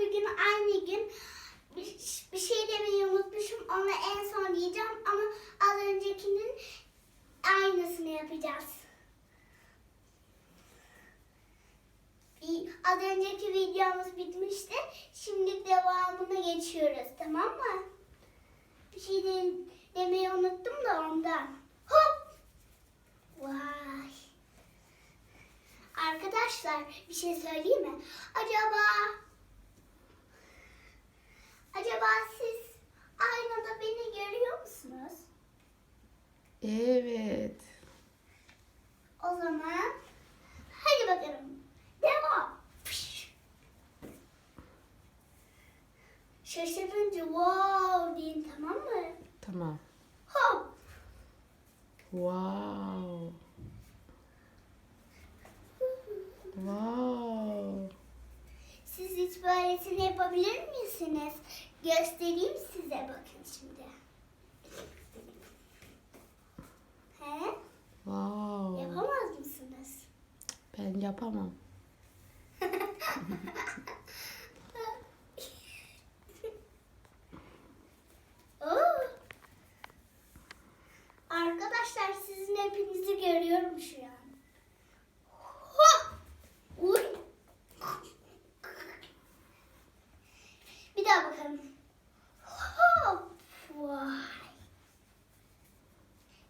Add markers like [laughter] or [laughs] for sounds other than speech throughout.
öbür gün aynı gün bir, bir şey demeyi unutmuşum. Onu en son diyeceğim ama az öncekinin aynısını yapacağız. Bir- Az önceki videomuz bitmişti. Şimdi devamına geçiyoruz. Tamam mı? Bir şey de, demeyi unuttum da ondan. Hop! Vay! Arkadaşlar bir şey söyleyeyim mi? Acaba Evet. O zaman hadi bakalım. Devam. Şaşırınca wow deyin tamam mı? Tamam. Hop. Wow. Wow. Siz hiç böylesini yapabilir misiniz? Göstereyim size bakın şimdi. He? Wow. Yapamaz mısınız? Ben yapamam. Oo. Arkadaşlar sizin hepinizi görüyorum şu an. Bir daha bakalım.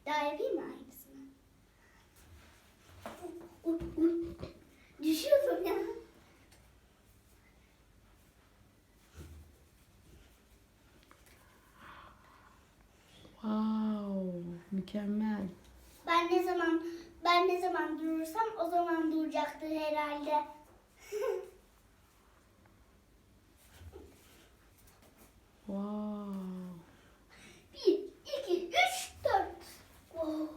Daha yapayım mı aynısını? Uy, uy. Düşüyorum ya. Wow. Mükemmel. Ben ne zaman ben ne zaman durursam o zaman duracaktı herhalde. [laughs] Wow. Bir, iki, üç, dört. Wow.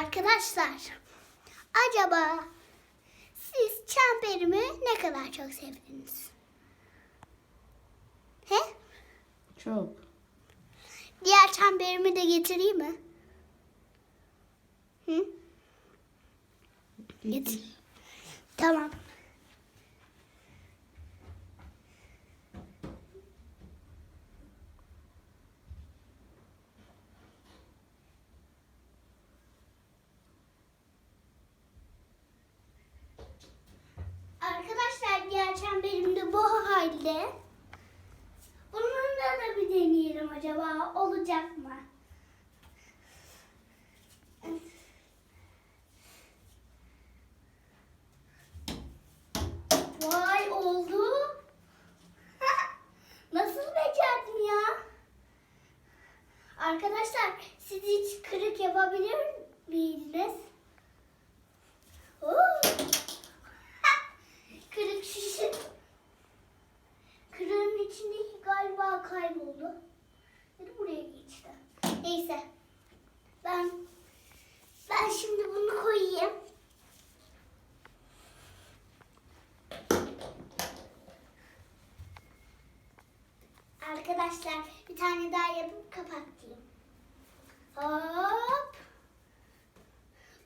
Arkadaşlar, acaba siz çemberimi ne kadar çok sevdiniz? He? Çok. Diğer çemberimi de getireyim mi? Hı? Getir. Tamam. Arkadaşlar diğer çemberim de bu halde. Deneyelim acaba olacak mı? Vay oldu. [laughs] Nasıl becerdim ya? Arkadaşlar siz hiç kırık yapabilir miydiniz? Neyse. Ben ben şimdi bunu koyayım. Arkadaşlar bir tane daha yapıp kapatayım. Hop.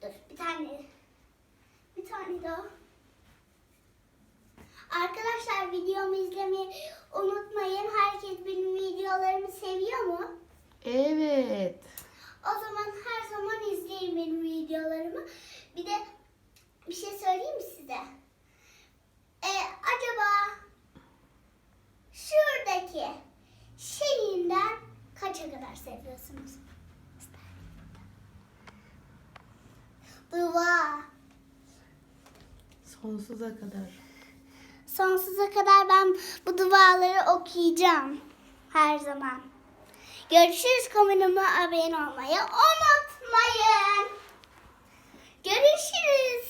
Dur bir tane. Bir tane daha. Arkadaşlar videomu izlemeyi unutmayın. Herkes benim videolarımı seviyor mu? Evet. O zaman her zaman izleyin benim videolarımı. Bir de bir şey söyleyeyim mi size? Ee, acaba şuradaki şeyinden kaça kadar seviyorsunuz? Dua. Sonsuza kadar. Sonsuza kadar ben bu duaları okuyacağım. Her zaman. Görüşürüz kanalıma abone olmayı unutmayın. Görüşürüz.